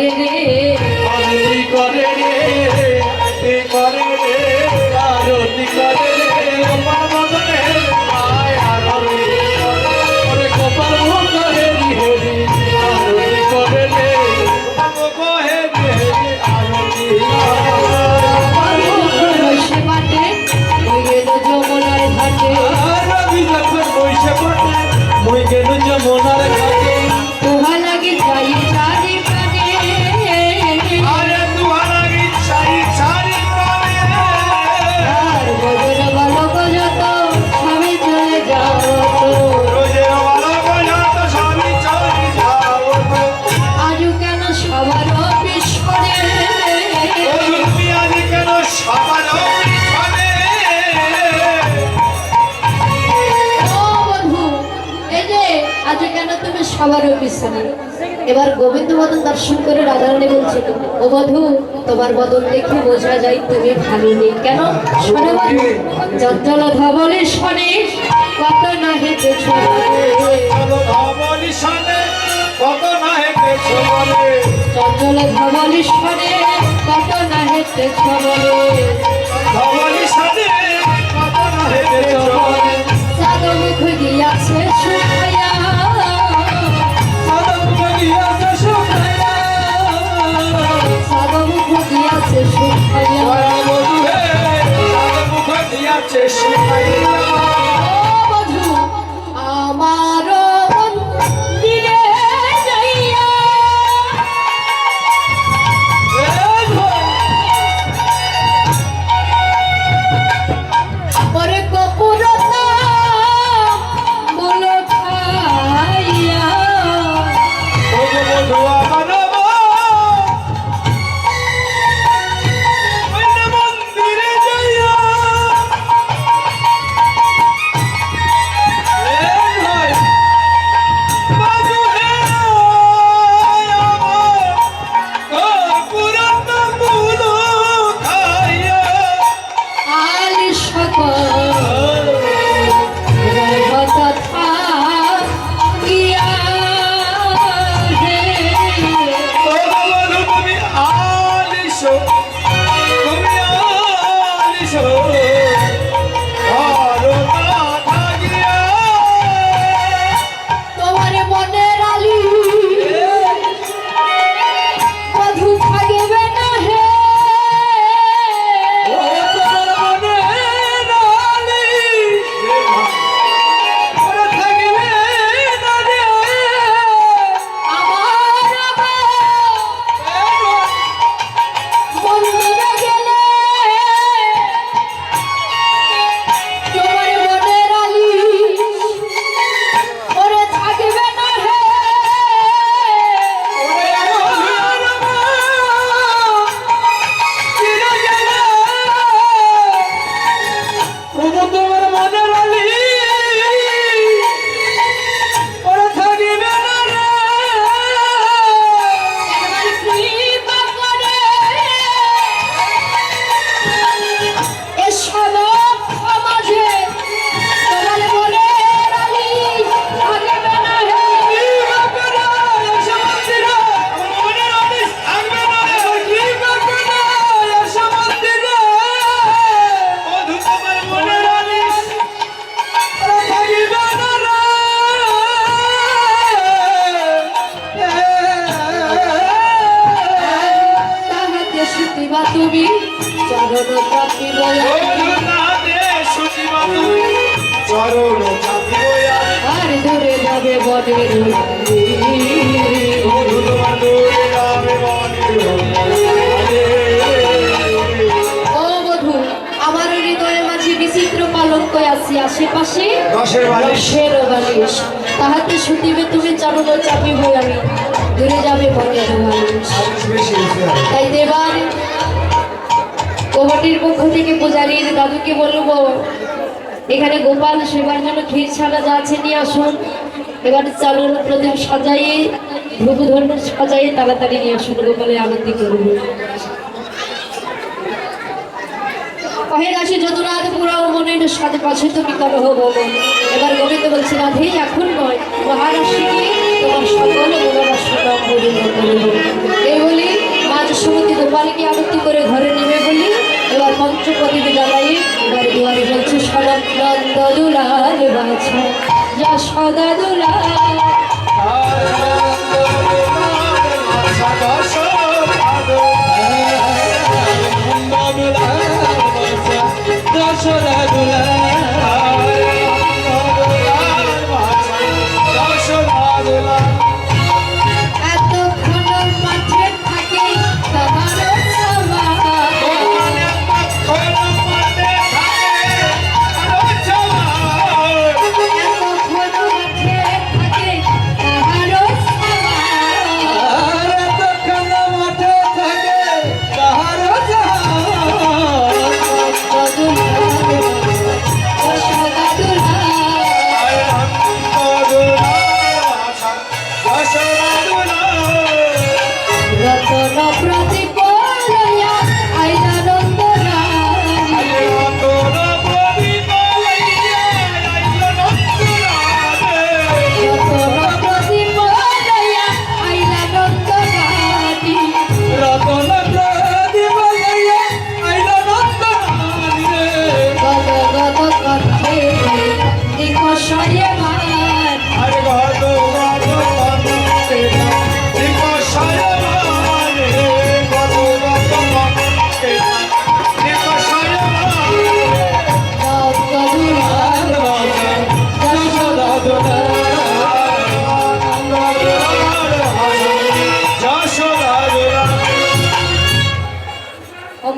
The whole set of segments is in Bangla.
করে রে সবারও পিছনে। এবার গোবিন্দ মদন দর্শন করে রাধারানী বলছে ও বধু তোমার বদন দেখে বোঝা যায় তুমি ভালো নেই কেন? শোনো জঞ্জল ধবলে শোনে কত না হেঁটে চঞ্চল ধবলি শোনে কত না হেঁটে ছবলে মনের আলী বিচিত্র পালঙ্ক আছি আশেপাশে। দশের বালিশ তাহাতে শুটিবে তুমি চাপি চাপিব আমি দূরে যাবে মানুষ। তাই দেবার কবাটির পক্ষ থেকে পূজারীর দাদুকে বলব এখানে গোপাল সেবার জন্য ক্ষীর ছাড়া যা আছে নিয়ে আসুন। এবার চালুর প্রদীপ সাজাইয়ে ধর্ম সাজাই তাড়াতাড়ি নিয়ে আসুন গোপালে আনন্দ করব কহে দাসে যদুনাথ পুরাও মনের সাথে পাশে তুমি করহ বলো এবার গোবিন্দ বলছে রাধে এখন নয় মহারাষ্ট্রকে তোমার সকল মনোবাসনা এই বলি মাঝ সমতি গোপালকে আবৃত্তি করে ঘরে নেমে বলি এবার পঞ্চপতিকে জ্বালাই এবার দুয়ারে বলছে সনন্দ দুলাল বাছা যা সদা দুলাল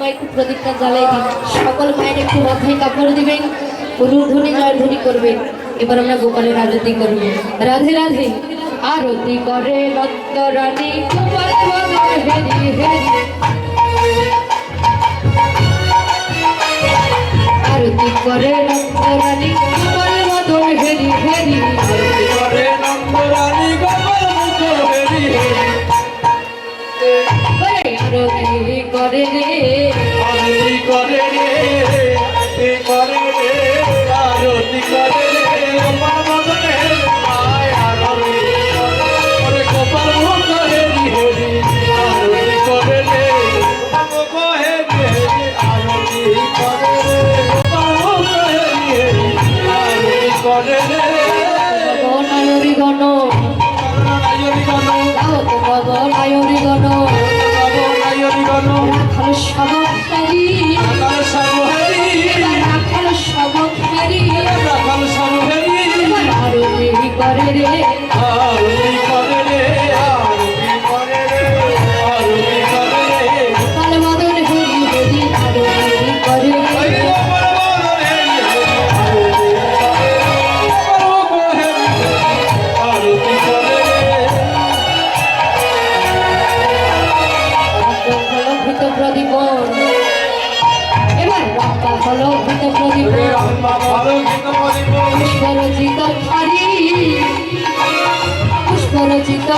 খুব একটু প্রদীপটা জ্বালাই দিন। সকল মায়ের একটু মাথায় কাপড় দিবেন, রুধুনি জয়ধুনি করবেন। এবার আমরা গোপালের আরতি করব। রাধে রাধে। আরতি করে আরতি করে রক্ত রানী নায়রি গণ আয়োরি গণ রাখাল সবকারী পুষ্পরচিত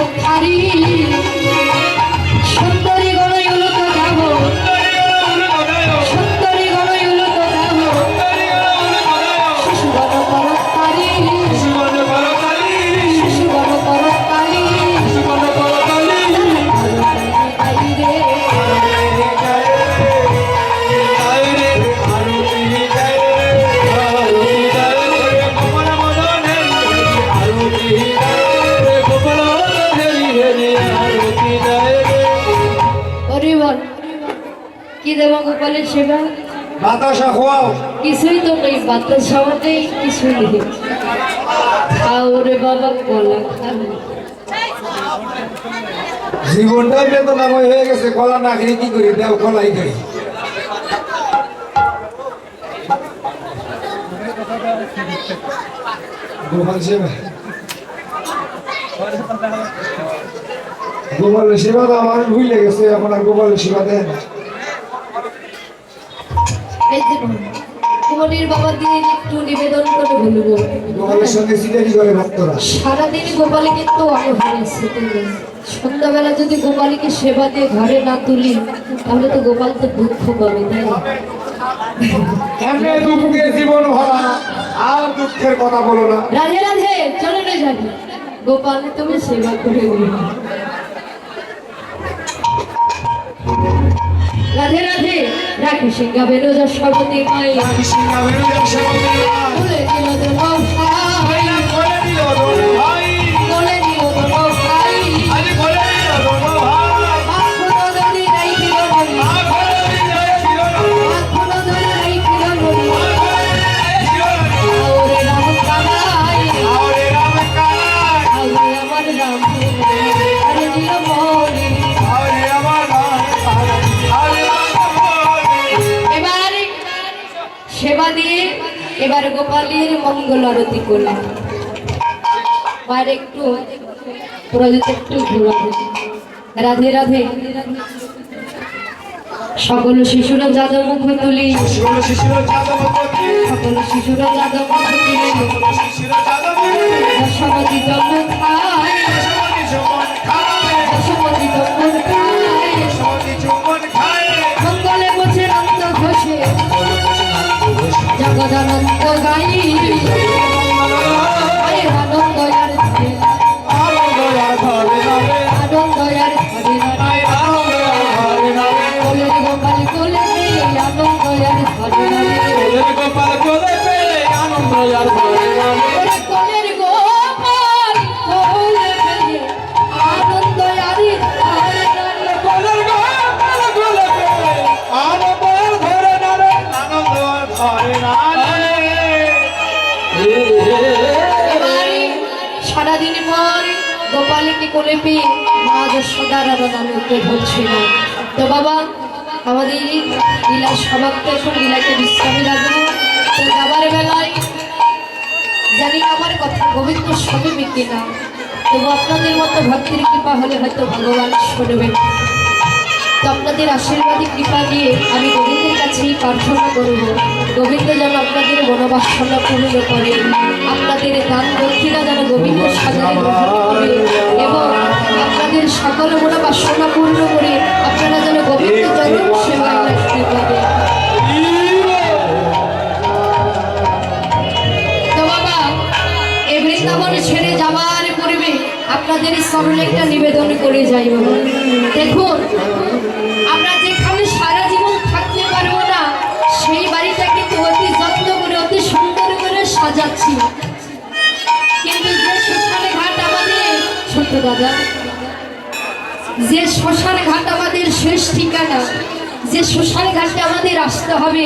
সেবা বাতাসা খোয়াও। কিছুই তো নেই বাতাস নেই। কিছুই বাবা কলা খাও জীবনটা বেদনাময় হয়ে গেছে কলা না খেয়ে কি করি? দেও কলাই খাই। গোপাল সেবা। গোপালের সেবা তো আমার ভুলে গেছে এখন আর গোপালের সেবা দেয় না। এই যে কুমনির বাবা একটু নিবেদন করে বলব। গোপালের সঙ্গে সিটারি করে ভক্তরা। সারাদিন গোপালে কিন্তু অনভাবে সন্ধ্যাবেলা যদি গোপালীকে সেবা দিয়ে ঘরে না তুলি তাহলে তো গোপাল তো দুঃখ পাবে তাই এমনি দুঃখে জীবন ভরা আর দুঃখের কথা বলো না। রাধে রাধে চলে না যাবে। গোপাল তুমি সেবা করে দিও। রাধে রাধে। রাখি সিংহা বেরোজা সর্বতি মাই সিংহা বেরো যার সঙ্গে মঙ্গল আরতি করলাম। মায়ের একটু প্রয়োজন একটু ঘুরাবে রাধে রাধে। সকল শিশুরা যাদব মুখ তুলি। শিশুর শিশুর যাদব পতি সকল শিশুরা যাদব মুখ তুলি। শিশুর যাদব পতি দশমতি জন্ম খায়। সমাধি চুম্বন খায়। দশমতি জন্ম খায়। জগদানন্দ গাই। সারাদিন পর গোপালকে কোলে পেয়ে মা যশোদার আর আনন্দ ধরছিল তো বাবা, আমাদের লীলা সমাপ্ত এখন লীলাকে বিশ্রামে রাখব। তো যাবার বেলায় জানি আমার কথা গোবিন্দ শুনবে কিনা। তবু আপনাদের মতো ভক্তির কৃপা হলে হয়তো ভগবান শুনবেন। তো আপনাদের আশীর্বাদী কৃপা দিয়ে আমি গোবিন্দের কাছেই প্রার্থনা করব। গোবিন্দ যেন আপনাদের মনোবাসনা পূর্ণ করে, আপনাদের দান দক্ষিণা যেন গোবিন্দ সাজারে করে এবং আপনাদের সকল মনোবাসনা পূর্ণ করে আপনারা যেন গোবিন্দ জনম সেবায় লাগতে পারে তো এই বৃন্দাবন ছেড়ে পূর্বে আপনাদের স্মরণে একটা নিবেদন করে যাই বাবা। দেখুন, আমরা যেখানে সারা জীবন থাকতে পারব না, সেই বাড়িটা কিন্তু অতি যত্ন করে, অতি সুন্দর করে সাজাচ্ছি। কিন্তু যে শ্মশানে ঘাট আমাদের, ছোট্ট দাদা, যে শ্মশান ঘাট আমাদের শেষ ঠিকানা, যে শ্মশান ঘাটে আমাদের আসতে হবে,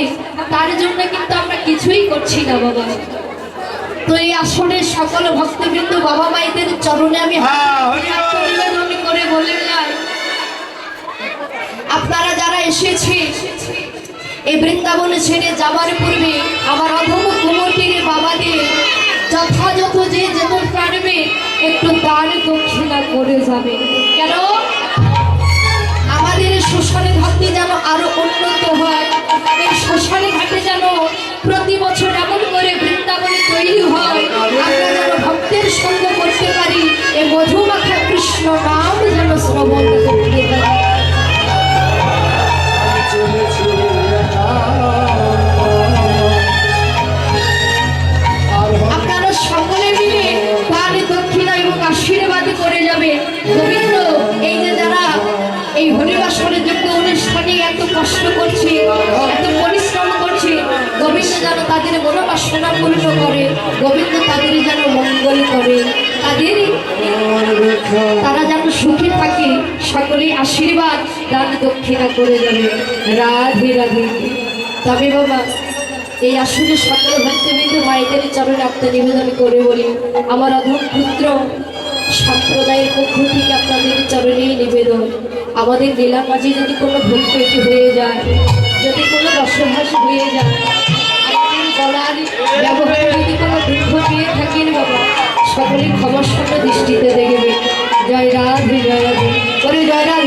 তার জন্য কিন্তু আমরা কিছুই করছি না বাবা। তো এই আসলে সকল ভক্তবৃন্দ বাবা মায়েদের চরণে আমি হ্যাঁ। করে বলে যাই আপনারা যারা এসেছে এই বৃন্দাবনে ছেড়ে যাবার পূর্বে আমার অধম কুমোরটির বাবাদের যথাযথ যে যেমন পারবে একটু দান দক্ষিণা করে যাবে। কেন? আমাদের শ্মশানে ঘাটটি যেন আরও উন্নত হয় এই শ্মশানে ঘাটে যেন প্রতি বছর এমন করে তৈরি হয় আমরা যেন ভক্তের সঙ্গ করতে পারি এ মধুমাখা কৃষ্ণ নাম যেন শ্রবণ দক্ষিণা করে যাবে রাধে রাধে। তবে বাবা, এই আসলে সকল ভক্তবৃন্দ মায়েদের চরণে আত্মা নিবেদন করে বলি, আমার অধম পুত্র, সম্প্রদায়ের পক্ষ থেকে আপনাদের চরণেই নিবেদন। আমাদের লীলা মাঝে যদি কোনো ভুল পেটি হয়ে যায়, যদি কোনো রসভাস হয়ে যায়, আমাদের ব্যবহারে যদি কোনো দুঃখ পেয়ে থাকেন বাবা সকলেই ক্ষমস্বত দৃষ্টিতে দেখবে। জয় রাধে জয় রাধে। ওরে জয় রাধে।